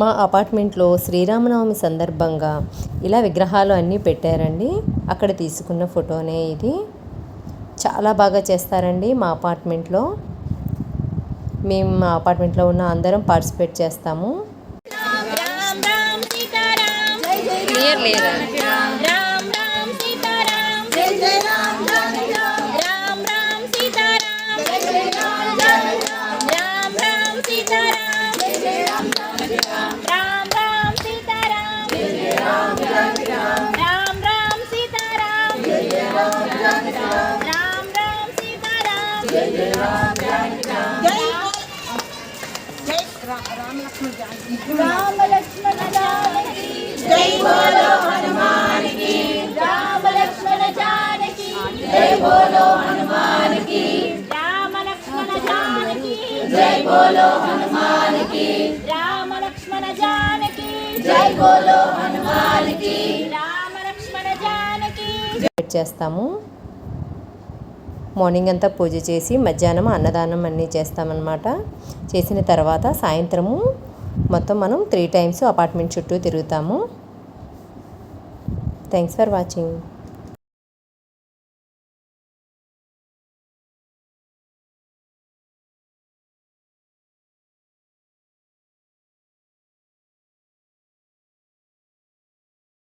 మా అపార్ట్మెంట్లో శ్రీరామనవమి సందర్భంగా ఇలా విగ్రహాలు అన్నీ పెట్టారండి. అక్కడ తీసుకున్న ఫోటోనే ఇది. చాలా బాగా చేస్తారండి మా అపార్ట్మెంట్లో. మేము మా అపార్ట్మెంట్లో ఉన్న అందరం పార్టిసిపేట్ చేస్తాము. జై బోలో హనుమాన్కి జానకి జై బోలో హనుమాన్కి జానకి జై బోలో హనుమాన్కి జానకి జై బోలో హనుమాన్కి జానకి చేస్తాము మార్నింగ్ అంతా పూజ చేసి మధ్యాహ్నం అన్నదానం అన్నీ చేస్తామన్నమాట. చేసిన తర్వాత సాయంత్రము మొత్తం మనం త్రీ టైమ్స్ అపార్ట్మెంట్ చుట్టూ తిరుగుతాము. Thanks for watching